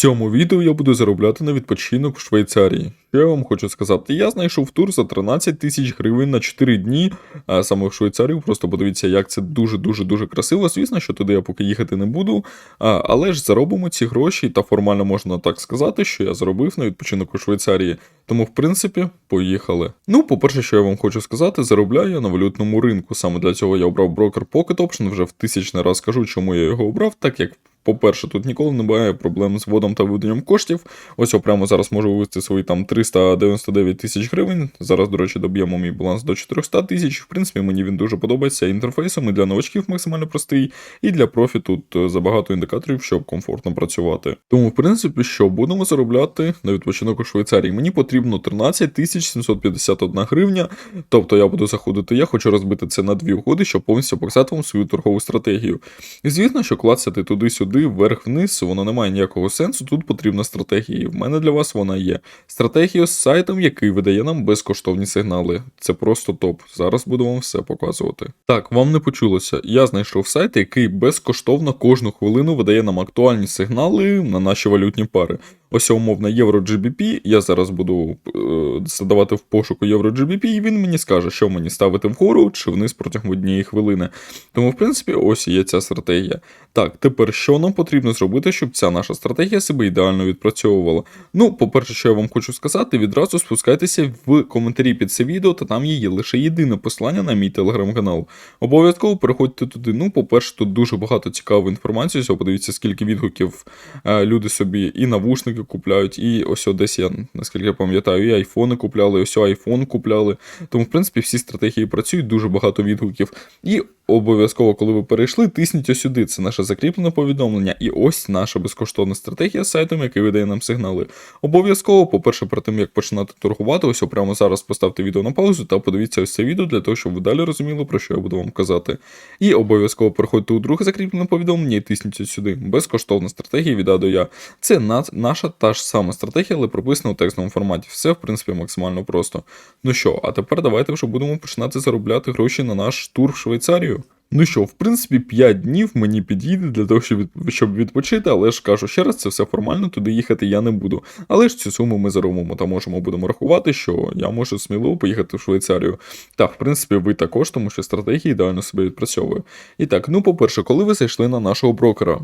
цьому відео я буду заробляти на відпочинок в Швейцарії. Що я вам хочу сказати? Я знайшов тур за 13 тисяч гривень на 4 дні, а саме в Швейцарію. Просто подивіться, як це дуже-дуже дуже красиво. Звісно, що туди я поки їхати не буду. А, але ж заробимо ці гроші, та формально можна так сказати, що я заробив на відпочинок у Швейцарії. Тому, в принципі, поїхали. Ну, по-перше, що я вам хочу сказати, заробляю я на валютному ринку. Саме для цього я обрав брокер Pocket Option. Вже в тисячний раз кажу, чому я його обрав, так як. По-перше, тут ніколи не буває проблем з вводом та виведенням коштів. Ось я прямо зараз можу вивести свої там 399 тисяч гривень. Зараз, до речі, доб'ємо мій баланс до 400 тисяч. В принципі, мені він дуже подобається інтерфейсом і для новачків максимально простий, і для профі тут е, забагато індикаторів, щоб комфортно працювати. Тому, в принципі, що будемо заробляти на відпочинок у Швейцарії. Мені потрібно 13 тисяч 751 гривня. Тобто я буду заходити, я хочу розбити це на дві угоди, щоб повністю показати вам свою торгову стратегію. І звісно, що клацати туди-сюди, вверх-вниз, воно не має ніякого сенсу. Тут потрібна стратегія. І в мене для вас вона є. Стратегія з сайтом, який видає нам безкоштовні сигнали. Це просто топ. Зараз буду вам все показувати. Так, вам не почулося. Я знайшов сайт, який безкоштовно кожну хвилину видає нам актуальні сигнали на наші валютні пари. Ось умовно євро GBP. Я зараз буду е, задавати в пошуку євро GBP, і він мені скаже, що мені ставити вгору чи вниз протягом однієї хвилини. Тому, в принципі, ось є ця стратегія. Так, тепер що нам потрібно зробити, щоб ця наша стратегія себе ідеально відпрацьовувала? Ну, по-перше, що я вам хочу сказати, відразу спускайтеся в коментарі під це відео, та там є лише єдине посилання на мій телеграм-канал. Обов'язково переходьте туди. Ну, по-перше, тут дуже багато цікавої інформації. Подивіться, скільки відгуків е, люди собі і навушники купляють, і ось десь я, наскільки я пам'ятаю, і айфони купляли, і ось айфон купляли. Тому, в принципі, всі стратегії працюють, дуже багато відгуків. І обов'язково, коли ви перейшли, тисніть ось сюди. Це наше закріплене повідомлення. І ось наша безкоштовна стратегія з сайтом, який видає нам сигнали. Обов'язково, по-перше, перед тим як починати торгувати, ось прямо зараз поставте відео на паузу та подивіться ось це відео для того, щоб ви далі розуміли, про що я буду вам казати. І обов'язково переходьте у друге закріплене повідомлення і тисніть ось сюди. Безкоштовна стратегія від А до Я. Це на- наша та ж сама стратегія, але прописана у текстовому форматі. Все, в принципі, максимально просто. Ну що, а тепер давайте вже будемо починати заробляти гроші на наш тур в Швейцарію. Ну що, в принципі, 5 днів мені підійде для того, щоб, відпочити, але ж кажу ще раз, це все формально, туди їхати я не буду. Але ж цю суму ми заробимо та можемо будемо рахувати, що я можу сміливо поїхати в Швейцарію. Так, в принципі, ви також, тому що стратегія ідеально себе відпрацьовує. І так, ну по-перше, коли ви зайшли на нашого брокера.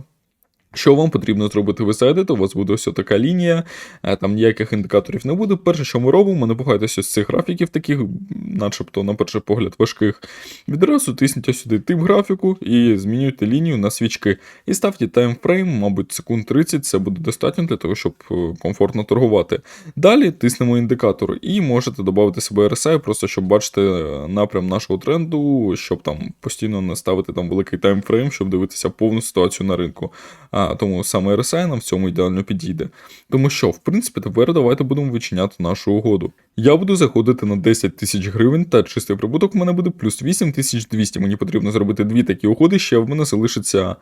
Що вам потрібно зробити? Ви зайдете, у вас буде ось така лінія, е, там ніяких індикаторів не буде. Перше, що ми робимо, не пугайтеся з цих графіків, таких, начебто, на перший погляд, важких. Відразу тисніть сюди тип графіку і змінюйте лінію на свічки. І ставте таймфрейм, мабуть, секунд 30, це буде достатньо для того, щоб е, комфортно торгувати. Далі тиснемо індикатор і можете додати себе RSI, просто щоб бачити е, напрям нашого тренду, щоб там постійно не ставити там великий таймфрейм, щоб дивитися повну ситуацію на ринку. Тому саме RSI нам в цьому ідеально підійде. Тому що, в принципі, тепер давайте будемо вичиняти нашу угоду. Я буду заходити на 10 тисяч гривень, та чистий прибуток в мене буде плюс 8200. Мені потрібно зробити дві такі угоди, ще в мене залишиться.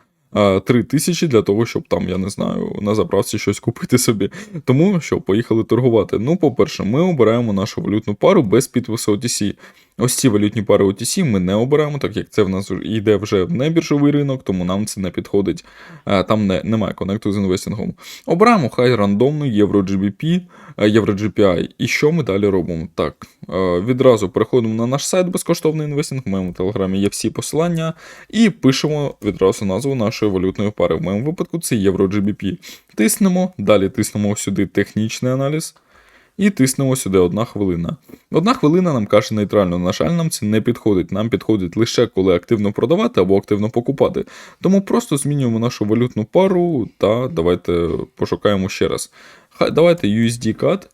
3 тисячі для того, щоб там, я не знаю, на заправці щось купити собі. Тому що, поїхали торгувати. Ну, по-перше, ми обираємо нашу валютну пару без підпису OTC. Ось ці валютні пари OTC ми не обираємо, так як це в нас йде вже в небіржовий ринок, тому нам це не підходить. Там не, немає конекту з інвестингом. Обираємо хай рандомну Євро GBP, Євро GPI. І що ми далі робимо? Так, е, відразу переходимо на наш сайт безкоштовний інвестинг. В моєму телеграмі є всі посилання, і пишемо відразу назву нашої валютної пари. В моєму випадку це Євро GBP. Тиснемо, далі тиснемо сюди технічний аналіз. І тиснемо сюди одна хвилина. Одна хвилина нам каже нейтрально. На жаль, нам це не підходить. Нам підходить лише коли активно продавати або активно покупати. Тому просто змінюємо нашу валютну пару та давайте пошукаємо ще раз. Хай давайте USD CAD.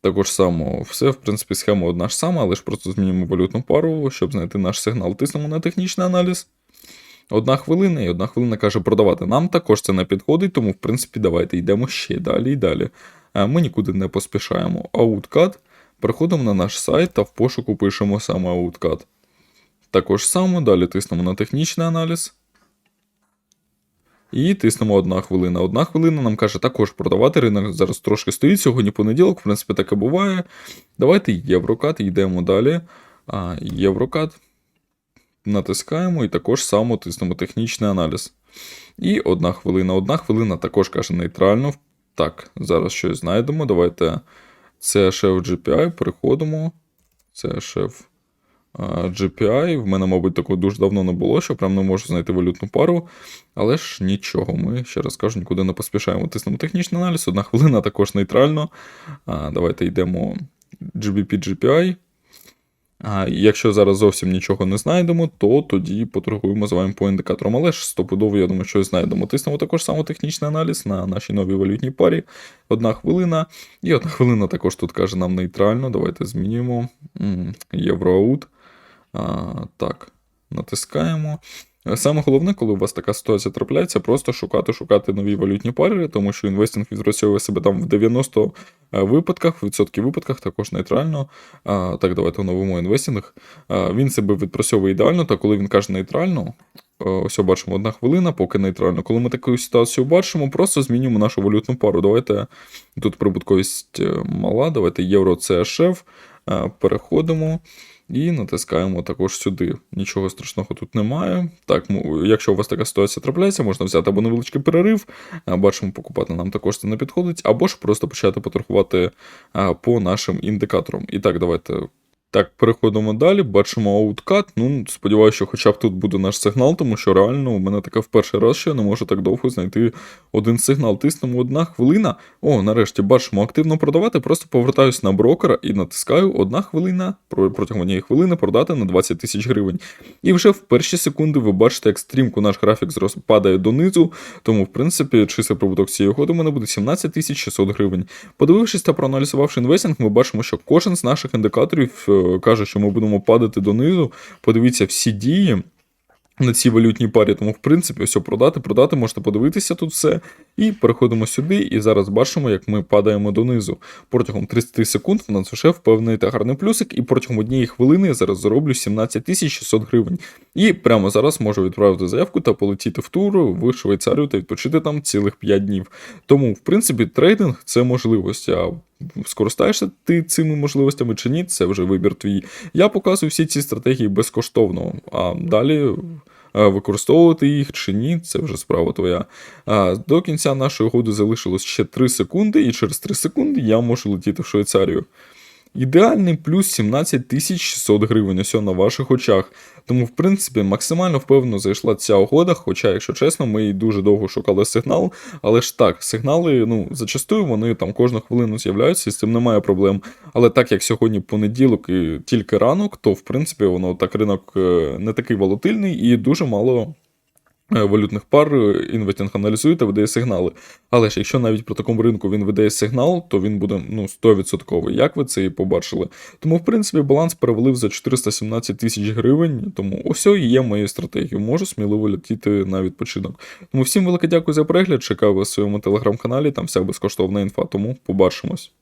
Також само, все, в принципі, схема одна ж сама, але ж просто змінюємо валютну пару, щоб знайти наш сигнал. Тиснемо на технічний аналіз. Одна хвилина, і одна хвилина каже продавати. Нам також це не підходить, тому, в принципі, давайте йдемо ще далі і далі. Ми нікуди не поспішаємо. Outcut. Переходимо на наш сайт та в пошуку пишемо саме Outcut. Також само, далі тиснемо на технічний аналіз. І тиснемо одна хвилина. Одна хвилина нам каже також продавати. Ринок зараз трошки стоїть. Сьогодні понеділок, в принципі, таке буває. Давайте Єврокат, йдемо далі. А, Єврокат. Натискаємо і також само тиснемо технічний аналіз. І одна хвилина. Одна хвилина також каже нейтрально. Так, зараз щось знайдемо. Давайте CHF GPI, переходимо. CHF GPI. В мене, мабуть, такого дуже давно не було, що прям не можу знайти валютну пару. Але ж нічого, ми, ще раз кажу, нікуди не поспішаємо. Тиснемо технічний аналіз, одна хвилина також нейтрально. Давайте йдемо GBP GPI. А якщо зараз зовсім нічого не знайдемо, то тоді поторгуємо з вами по індикаторам. Але ж стопудово, я думаю, щось знайдемо. Тиснемо також само технічний аналіз на нашій новій валютній парі. Одна хвилина. І одна хвилина також тут каже нам нейтрально. Давайте змінюємо. Євроаут. Так, натискаємо. Е, Саме головне, коли у вас така ситуація трапляється, просто шукати, шукати нові валютні пари, тому що інвестинг відпрацьовує себе там в 90 випадках, в відсотки випадках також нейтрально. Так, давайте оновимо інвестинг. Він себе відпрацьовує ідеально, та коли він каже нейтрально, е, ось бачимо одна хвилина, поки нейтрально. Коли ми таку ситуацію бачимо, просто змінюємо нашу валютну пару. Давайте тут прибутковість е, мала, давайте євро CHF, е, переходимо. І натискаємо також сюди. Нічого страшного тут немає. Так, якщо у вас така ситуація трапляється, можна взяти або невеличкий перерив. Бачимо, покупати нам також це не підходить, або ж просто почати поторгувати по нашим індикаторам. І так, давайте. Так, переходимо далі, бачимо ауткат. Ну, сподіваюся, що хоча б тут буде наш сигнал, тому що реально у мене таке в перший раз, що я не можу так довго знайти один сигнал. Тиснемо одна хвилина. О, нарешті бачимо активно продавати. Просто повертаюсь на брокера і натискаю одна хвилина про- протягом однієї хвилини продати на 20 тисяч гривень. І вже в перші секунди ви бачите, як стрімко наш графік падає донизу. Тому, в принципі, чистий прибуток цієї угоди у мене буде 17 тисяч 600 гривень. Подивившись та проаналізувавши інвестинг, ми бачимо, що кожен з наших індикаторів е, каже, що ми будемо падати донизу. Подивіться всі дії. На цій валютній парі, тому в принципі, ось продати, продати, можете подивитися тут все. І переходимо сюди, і зараз бачимо, як ми падаємо донизу. Протягом 30 секунд в нас вже впевнений та гарний плюсик, і протягом однієї хвилини я зараз зароблю 17 тисяч 600 гривень. І прямо зараз можу відправити заявку та полетіти в тур в Швейцарію та відпочити там цілих 5 днів. Тому, в принципі, трейдинг це можливість. А скористаєшся ти цими можливостями чи ні, це вже вибір твій. Я показую всі ці стратегії безкоштовно, а далі. е, Використовувати їх чи ні, це вже справа твоя. До кінця нашої угоди залишилось ще 3 секунди, і через 3 секунди я можу летіти в Швейцарію. Ідеальний плюс 17 тисяч 600 гривень, ось на ваших очах. Тому, в принципі, максимально впевнено зайшла ця угода, хоча, якщо чесно, ми її дуже довго шукали сигнал. Але ж так, сигнали, ну, зачастую вони там кожну хвилину з'являються, і з цим немає проблем. Але так як сьогодні понеділок і тільки ранок, то в принципі воно так ринок е, не такий волатильний і дуже мало. Е, Валютних пар інвестинг аналізує та видає сигнали. Але ж якщо навіть при такому ринку він видає сигнал, то він буде ну 100%. Як ви це і побачили? Тому, в принципі, баланс перевалив за 417 тисяч гривень. Тому ось і є моєю стратегією. Можу сміливо летіти на відпочинок. Тому всім велике дякую за перегляд. Чекаю вас в своєму телеграм-каналі. Там вся безкоштовна інфа. Тому побачимось.